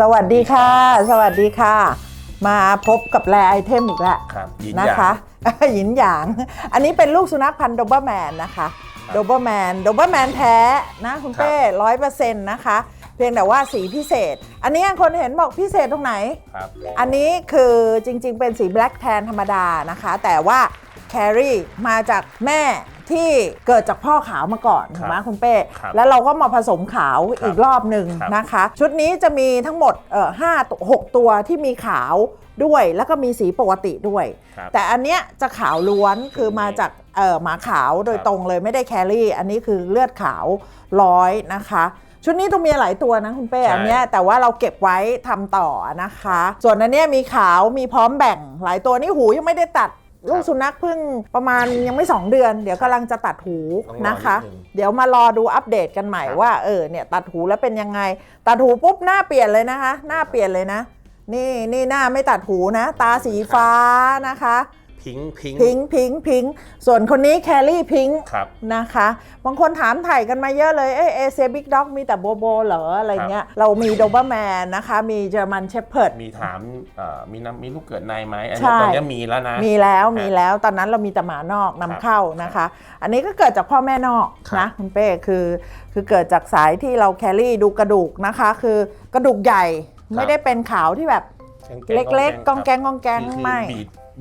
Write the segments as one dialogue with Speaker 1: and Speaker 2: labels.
Speaker 1: สวัสดีค่ะ สวัสดีค่ะ มาพบกับแรไอเทมอีกแล้ว
Speaker 2: ครับยิน
Speaker 1: นะ
Speaker 2: ยาง
Speaker 1: คะ หยินหยาง อันนี้เป็นลูกสุนัขพันธุ์โดเบอร์แมนนะคะ
Speaker 2: ครับ
Speaker 1: โดเบอร์แมนโดเบอร์แมนแท้นะคุณ
Speaker 2: ครับ
Speaker 1: เป้ร้อยเปอร์เซ็นต์นะคะ เพียงแต่ว่าสีพิเศษ อันนี้คนเห็นบอกพิเศษตรงไหน
Speaker 2: ครับ
Speaker 1: อันนี้คือจริงๆ เป็นสี Black Tan ธรรมดานะคะ แต่ว่า แครี่มาจากแม่ที่เกิดจากพ่อขาวมาก่อน
Speaker 2: ครับ
Speaker 1: ถูกไหมคุณเป้
Speaker 2: ครับ
Speaker 1: แล้วเราก็มาผสมขาว
Speaker 2: ครับ
Speaker 1: อีกรอบหนึ่ง
Speaker 2: ครับ
Speaker 1: นะคะ ชุดนี้จะมีทั้งหมดเอ่อห้าตัวหกตัวที่มีขาวด้วย แล้วก็มีสีปกติด้วย
Speaker 2: ครับ
Speaker 1: แต่อันเนี้ยจะขาวล้วนคือมาจากเอ่อหมาขาวโดย
Speaker 2: ครับ
Speaker 1: ตรงเลยไม่ได้แครี่ อันนี้คือเลือดขาวร้อยนะคะ ชุดนี้ต้องมีหลายตัวนะคุณเป้
Speaker 2: ใช่
Speaker 1: อันเนี้ยแต่ว่าเราเก็บไว้ทำต่อนะคะ ส่วนอันเนี้ยมีขาวมีพร้อมแบ่งหลายตัวนี่หูยังไม่ได้ตัด ลูกสุนัขเพิ่งประมาณยังไม่ 2 เดือน เดี๋ยวกำลังจะตัดหู
Speaker 2: ต้องรอ
Speaker 1: นะคะ
Speaker 2: นิดนึง
Speaker 1: เดี๋ยวมารอดูอัปเดตกันใหม่
Speaker 2: ครับ
Speaker 1: ว่าเออเนี่ยตัดหูแล้วเป็นยังไง ตัดหูปุ๊บหน้าเปลี่ยนเลยนะคะ หน้าเปลี่ยนเลยนะ นี่นี่หน้าไม่ตัดหูนะ ตาสีฟ้านะคะ
Speaker 2: พิงค์พิงค์
Speaker 1: พิงค์พิงค์พิงค์ส่วนคนนี้แคลรี่พิงค์
Speaker 2: ครับ
Speaker 1: นะคะ บางคนถามถ่ายกันมาเยอะเลยเอเอเซบิ๊กด็อกมีแต่โบโบเหรออะไรเงี้ยเรามีโดเบอร์แมนนะคะ มีเจอร์มันเชพเพิร์ด
Speaker 2: มีถามเอ่อมีน้ำมีลูกเกิดในไหมอัน
Speaker 1: ใช่
Speaker 2: นี้ตอนนี้มีแล้วนะ
Speaker 1: มีแล้ว
Speaker 2: ครับ
Speaker 1: มีแล้วตอนนั้นเรามีแต่หมานอกนำ
Speaker 2: ครับ
Speaker 1: เข้านะคะ อันนี้ก็เกิดจากพ่อแม่นอก
Speaker 2: ครับ
Speaker 1: นะคุณเป้คือคือเกิดจากสายที่เราแครี่ดูกระดูกนะคะ คือกระดูกใหญ่ไม่ได้เป็นขาวที่แบบ
Speaker 2: แงๆ
Speaker 1: เล็กๆกองแกงกองแกง
Speaker 2: คือคือ
Speaker 1: ไม่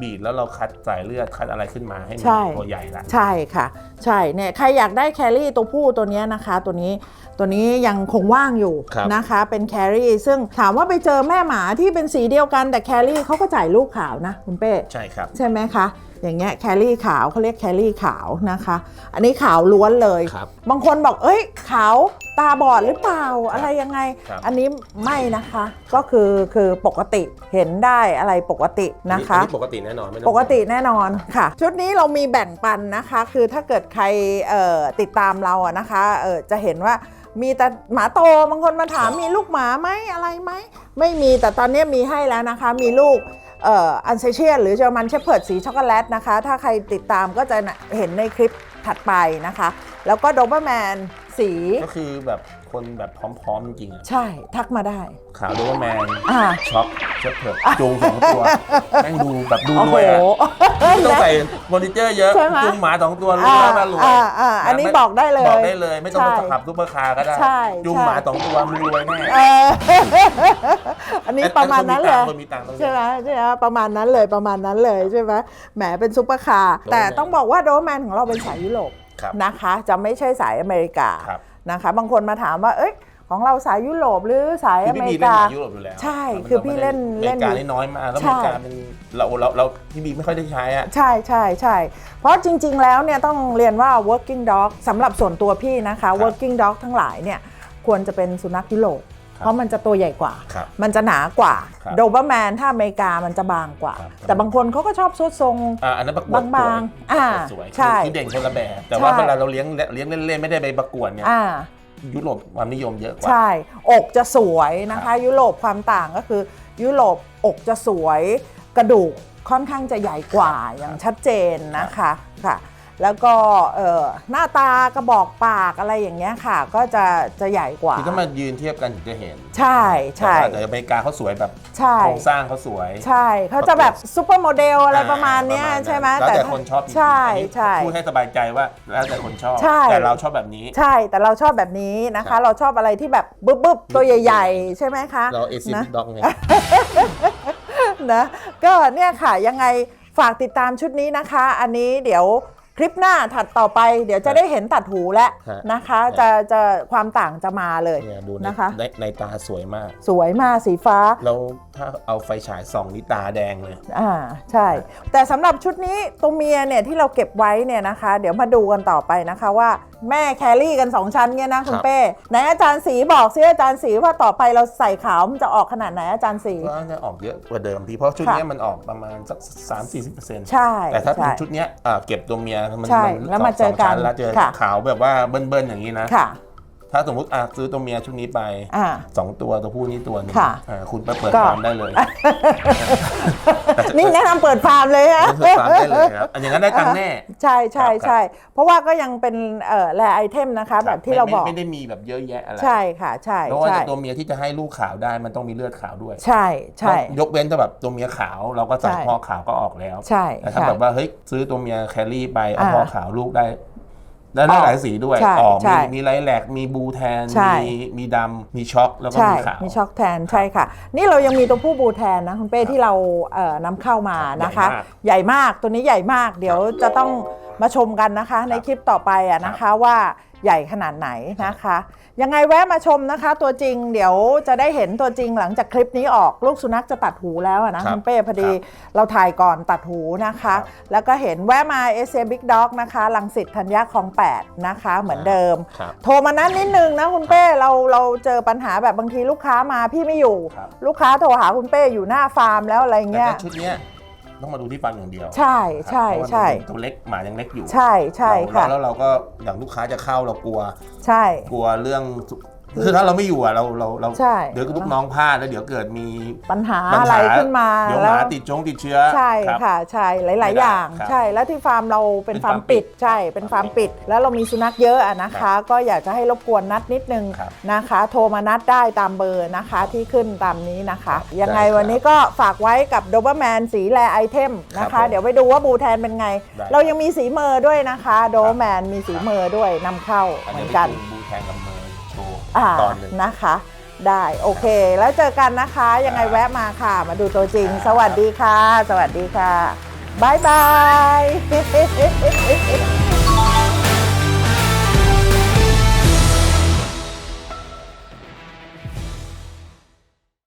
Speaker 2: บีดบีดแล้วเราคัดสายเลือดคัดอะไรขึ้นมาให้มัน
Speaker 1: ใช่
Speaker 2: ตัวใหญ่ละ
Speaker 1: ใช่ค่ะ ใช่เนี่ยใครอยากได้แครี่ตัวผู้ตัวเนี้ยนะคะ ตัวนี้ตัวนี้ยังคงว่างอยู่
Speaker 2: ครับ
Speaker 1: นะคะ เป็นแครี่ซึ่งถามว่าไปเจอแม่หมาที่เป็นสีเดียวกันแต่แครี่เขาก็จ่ายลูกขาวนะคุณเป้
Speaker 2: ใช่ครับ
Speaker 1: ใช่ไหมคะ อย่างเงี้ยแครี่ขาวเขาเรียกแครี่ขาวนะคะ อันนี้ขาวล้วนเลย
Speaker 2: ครับ
Speaker 1: บางคนบอกเอ้ยขาวตาบอดหรือเปล่าอะไรยังไง
Speaker 2: ครับ
Speaker 1: อันนี้ไม่นะคะ ก็คือคือปกติเห็นได้อะไรปกตินะคะ
Speaker 2: อัปกติแน่นอนไม่ต้อง
Speaker 1: ปกติแน่นอนค่ะ ชุดนี้เรามีแบ่งปันนะคะ คือถ้าเกิดใครเอ่อติดตามเราอะนะคะเอ่อจะเห็นว่ามีแต่หมาโตบางคนมาถามมีลูกหมาไหมอะไรไหมไม่มีแต่ตอนนี้มีให้แล้วนะคะ มีลูกเอ่ออันเซเชียนหรือเจอร์มันเชพเพิร์ดสีช็อกโกแลตนะคะ ถ้าใครติดตามก็จะเห็นในคลิปถัดไปนะคะ แล้วก็โดเบอร์แมนสี
Speaker 2: ก็คือแบบคนแบบพร้อมๆจริงๆอะ
Speaker 1: ใช่ทักมาได้
Speaker 2: ขาวดูว่าแมน
Speaker 1: อ่า
Speaker 2: ช็อกเช็ดเถิดจูงสองตัวแม่งดูแบบดู
Speaker 1: โอ้
Speaker 2: ร
Speaker 1: โห
Speaker 2: วยอะไม่ต้องใส่มอนิเตอร์เยอะ
Speaker 1: ใช่ไหม
Speaker 2: จูงหมาสองตัวรู้
Speaker 1: อ่า
Speaker 2: แล้วว่ารวย
Speaker 1: อ่าอ่าอันนี้
Speaker 2: ไม่
Speaker 1: บอกได้เลย
Speaker 2: บอกได้เลยไม่ต้อง
Speaker 1: ใช่
Speaker 2: ไปขับซุปเปอร์คาร์ก็ได้
Speaker 1: ใช่
Speaker 2: จูง
Speaker 1: ใช่
Speaker 2: หมาสองตัวมึงรวยแน่
Speaker 1: เออ อันนี้ประมาณนั้นเลย
Speaker 2: คนมีตังค์คนมีตังค์
Speaker 1: ใช่ไหมใช่ไหมประมาณนั้นเลยประมาณนั้นเลยใช่ไหมแหมเป็นซุปเปอร์คาร์
Speaker 2: โดแมน
Speaker 1: แต่ต้องบอกว่าโดแมนของเราเป็นสายยุโรป
Speaker 2: ครับ
Speaker 1: นะคะ จะไม่ใช่สายอเมริกา
Speaker 2: ครับ
Speaker 1: นะคะ บางคนมาถามว่าเอ้ยของเราสายยุโรปหรือสาย
Speaker 2: คือ
Speaker 1: อ
Speaker 2: พี่
Speaker 1: เม
Speaker 2: บี
Speaker 1: ริ
Speaker 2: เล่น
Speaker 1: กา
Speaker 2: ในยุโรปอยู่แล้ว
Speaker 1: ใช่คือพี่เล่น
Speaker 2: อ
Speaker 1: เล่น
Speaker 2: เม
Speaker 1: อยู่
Speaker 2: ริกานี่น้อยมากแล้วอ
Speaker 1: ใช่
Speaker 2: เมริกาเป็นเราเราเราพี่บีไม่ค่อยได้ใช้อะ
Speaker 1: ใช่ใช่ใช่เพราะจริง ๆ แล้วเนี่ยต้องเรียนว่า working dog สำหรับส่วนตัวพี่นะคะ working dog ทั้งหลายเนี่ยควรจะเป็นสุนัขยุโรป
Speaker 2: ครับ
Speaker 1: เพราะมันจะตัวใหญ่กว่า
Speaker 2: ครับ
Speaker 1: มันจะหนากว่า
Speaker 2: ครับ
Speaker 1: โดเบอร์แมนถ้าอเมริกามันจะบางกว่า
Speaker 2: ครับ
Speaker 1: แต่บางคนเขาก็ชอบสุดทรง
Speaker 2: อ่าอันนั้นประกวด
Speaker 1: บางๆอ่า
Speaker 2: สวย
Speaker 1: ใช่
Speaker 2: คือเด่นคนละแบบแต่ว่า
Speaker 1: ใช่
Speaker 2: เวลาเราเลี้ยงเลี้ยงเล่นๆไม่ได้ไปประกวดเนี่ย
Speaker 1: อ่า
Speaker 2: ยุโรปความนิยมเยอะกว่า
Speaker 1: ใช่ อกจะสวยนะ
Speaker 2: ครั
Speaker 1: คะ
Speaker 2: บ
Speaker 1: ยุโรปความต่างก็คือ ยุโรปอกจะสวย กระดูกค่อนข้างจะใหญ่กว่าอย่างชัดเจนนะคะค่ะ แล้วก็เอ่อหน้าตากระบอกปากอะไรอย่างเงี้ยค่ะ ก็จะจะใหญ่กว่า
Speaker 2: คือถ้ามายืนเทียบกันถึงจะเห็น
Speaker 1: ใช่ใช่
Speaker 2: แต่อเมริกาเขาสวยแบบ
Speaker 1: ใช่
Speaker 2: โครงสร้างเขาสวย
Speaker 1: ใช่เขาจะแบบซูเปอร์โมเดลอะไรประมาณเนี้ย
Speaker 2: ประาณ
Speaker 1: ใช่ไหม
Speaker 2: แล้วแต่
Speaker 1: ถ้า
Speaker 2: คนชอบจริงๆ
Speaker 1: ใช่
Speaker 2: อันนี้
Speaker 1: ใช่
Speaker 2: พูดให้สบายใจว่าแล้วแต่คนชอบ
Speaker 1: ใช่
Speaker 2: แต่เราชอบแบบนี้
Speaker 1: ใช่แต่เราชอบแบบนี้นะ
Speaker 2: ครั
Speaker 1: คะ
Speaker 2: บ
Speaker 1: เราชอบอะไรที่แบบบึ๊บบึ๊บตัวใหญ่ ๆ ใช่ไหมคะ
Speaker 2: เราเอซิ
Speaker 1: นะ
Speaker 2: ด็อกไง
Speaker 1: นะก็เนี่ยค่ะยังไงฝากติดตามชุดนี้นะคะ อันนี้เดี๋ยว คลิปหน้าถัดต่อไปเดี๋ยวจะได้เห็นตัดหูแล้ว
Speaker 2: ฮะ
Speaker 1: นะคะจะจะความต่างจะมาเลย
Speaker 2: เนี่ยดูใน
Speaker 1: นะคะ
Speaker 2: ในในตาสวยมาก
Speaker 1: สวยมากสีฟ้า
Speaker 2: แล้วถ้าเอาไฟฉายส่องนี่ตาแดงเลย
Speaker 1: อ่าใช่ แต่สำหรับชุดนี้ตัวเมียเนี่ยที่เราเก็บไว้เนี่ยนะคะ เดี๋ยวมาดูกันต่อไปนะคะว่า แม่แครี่กัน 2 ชั้นเนี่ยนะคุณ
Speaker 2: ครับ
Speaker 1: เป้ไหนอาจารย์สีบอกซิอาจารย์สีว่าต่อไปเราใส่ขาวมันจะออกขนาดไหนอาจารย์สี
Speaker 2: ก็จะออกเยอะกว่าเดิมพี่เพราะชุด
Speaker 1: ค่ะ
Speaker 2: เนี้ยมันออกประมาณสักสามสี่สิบเปอร์เซ็นต์
Speaker 1: ใช่
Speaker 2: แต่ถ้าเป็น
Speaker 1: ใช่
Speaker 2: ชุดเนี้ยอ่าเก็บตัวเมียมัน
Speaker 1: ใช่
Speaker 2: น
Speaker 1: แล้วมาเจอกัน
Speaker 2: สงชั้แล้วเจอ
Speaker 1: ค่ะ
Speaker 2: ขาวแบบว่าเบิ้ลๆอย่างนี้นะ
Speaker 1: ค่ะ
Speaker 2: ถ้าสมมติอะซื้อตัวเมียชุดนี้ไป
Speaker 1: อ่า
Speaker 2: สองตัวตัวผู้นี้ตัวหนึง
Speaker 1: ค่ะ
Speaker 2: อ่าคุณไปเปิด
Speaker 1: ก็
Speaker 2: ฟาร์มได้เลย
Speaker 1: นี่แนะนำเปิดฟาร์มเลยฮะ
Speaker 2: เปิดฟาร์มได้เลยครับอันอย่างนั้นได้ตังค์แน่
Speaker 1: ใช่ใช่
Speaker 2: ครับ
Speaker 1: ใช่เพราะว่าก็ยังเป็นเอ่อแรไอเทมนะคะ แบบที่เรา
Speaker 2: ไม่
Speaker 1: บอก
Speaker 2: ไม่ได้มีแบบเยอะแยะอะไร
Speaker 1: ใช่ค่ะ ใช่
Speaker 2: เพราะว่า
Speaker 1: ใช่
Speaker 2: ตัวเมียที่จะให้ลูกขาวได้มันต้องมีเลือดขาวด้วย
Speaker 1: ใช่ใช่
Speaker 2: ยกเว้นแต่แบบตัวเมียขาวเราก็ใส่
Speaker 1: ใช่
Speaker 2: พ่อขาวก็ออกแล้ว
Speaker 1: ใช่
Speaker 2: แต่ถ้า
Speaker 1: ใช่
Speaker 2: แบบว่าเฮ้ยซื้อตัวเมียแครี่ไปเอา
Speaker 1: อ่า
Speaker 2: พ่อขาวลูกได้ แล้วได้
Speaker 1: ออก
Speaker 2: หลายสีด้วย
Speaker 1: ใช่
Speaker 2: ออก
Speaker 1: ใช่
Speaker 2: มีมีไลท์แลกมีบลูแทน
Speaker 1: ใช่
Speaker 2: มีมีดำ มีช็อก แล้วก็
Speaker 1: ใช่
Speaker 2: มีขาว
Speaker 1: มีช็อกแทน ใช่ค่ะ นี่เรายังมีตัวผู้บูแทนนะคุณเป้ที่เราเอ่อนำเข้ามานะคะ ใหญ่มาก ตัวนี้ใหญ่มาก เดี๋ยวจะต้อง มาชมกันนะคะในคลิปต่อไปอะนะคะว่าใหญ่ขนาดไหนนะคะ ยังไงแวะมาชมนะคะ ตัวจริงเดี๋ยวจะได้เห็นตัวจริงหลังจากคลิปนี้ออกลูกสุนัขจะตัดหูแล้วอะนะคุณเป้พอดีเราถ่ายก่อนตัดหูนะคะ แล้วก็เห็นแวะมาเอเ i บิ๊กด็อกนะคะลังสิตธัญญาคลอง8นะคะเหมือนเดิม
Speaker 2: ครับ
Speaker 1: โทรมานั้นนิดนึงนะคุณเป้เราเราเจอปัญหาแบบบางทีลูกค้ามาพี่ไม่อยู่
Speaker 2: ครับ
Speaker 1: ลูกค้าโทรหาคุณเป้อยู่หน้าฟาร์มแล้วอะไร
Speaker 2: แต่
Speaker 1: เงี้ย
Speaker 2: ถ้าชุดเนี้ย ต้องมาดูที่ฟันอย่างเดียว
Speaker 1: ใช่ใช่
Speaker 2: ครับ
Speaker 1: ใช่
Speaker 2: เพราะว่ามันเป็นตัวเล็กหมายังเล็กอยู่
Speaker 1: ใช่ใช่
Speaker 2: เรา
Speaker 1: ค่ะ
Speaker 2: แล้วเราก็อย่างลูกค้าจะเข้าเรากลัว
Speaker 1: ใช่
Speaker 2: กลัวเรื่องสุ คือถ้าเราไม่อยู่อะเราเราเรา
Speaker 1: ใช่
Speaker 2: เดี๋ยวลูกน้องพลาดแล้วเดี๋ยวเกิดมี
Speaker 1: ปัญหา
Speaker 2: ปัญ
Speaker 1: อะไร
Speaker 2: หา
Speaker 1: ขึ้นมา
Speaker 2: เดี๋ยวห
Speaker 1: แล้ว
Speaker 2: มาติดจงติดเชื้อ
Speaker 1: ใช่
Speaker 2: รับ
Speaker 1: ค่ะใช่หลาย
Speaker 2: ไม่
Speaker 1: ๆ
Speaker 2: ได้
Speaker 1: อย่าง
Speaker 2: ครับ
Speaker 1: ใช่แล้วที่ฟาร์มเราเป็น
Speaker 2: เป็น
Speaker 1: ฟาร์ม
Speaker 2: ฟาร์มปิ
Speaker 1: ปิด
Speaker 2: ด
Speaker 1: ใช่เป็นฟาร์มปิด แล้วเรามีสุนัขเยอะอะนะคะก็อยากจะให้รบกวนนัดนิดนึง
Speaker 2: ครับ
Speaker 1: นะคะ โทรมานัดได้ตามเบอร์นะคะที่ขึ้นตามนี้นะคะ ยังไง
Speaker 2: ได้ครับ
Speaker 1: วันนี้ก็ฝากไว้กับโดเบอร์แมนสีแลไอเทมนะ
Speaker 2: ครั
Speaker 1: คะ
Speaker 2: บผม
Speaker 1: เดี๋ยวไปดูว่าบูแทนเป็นไง
Speaker 2: ได้
Speaker 1: เรายังมีสีเมอร์ด้วยนะคะ โดเบอร์แมนมีสีเมอร์ด้วยนำเข้า
Speaker 2: อัน
Speaker 1: เหมื
Speaker 2: นี้
Speaker 1: อน
Speaker 2: เป็
Speaker 1: กัน
Speaker 2: น บูแทนกับเมย์โชว์
Speaker 1: อ่า
Speaker 2: ตอนหนึ่ง
Speaker 1: นะคะ ได้โอเค แล้วเจอกันนะคะ ยังไงแวะมาค่ะ มาดูตัวจริง
Speaker 2: ครับ
Speaker 1: สวัสดีค่ะ สวัสดีค่ะบ๊ายบาย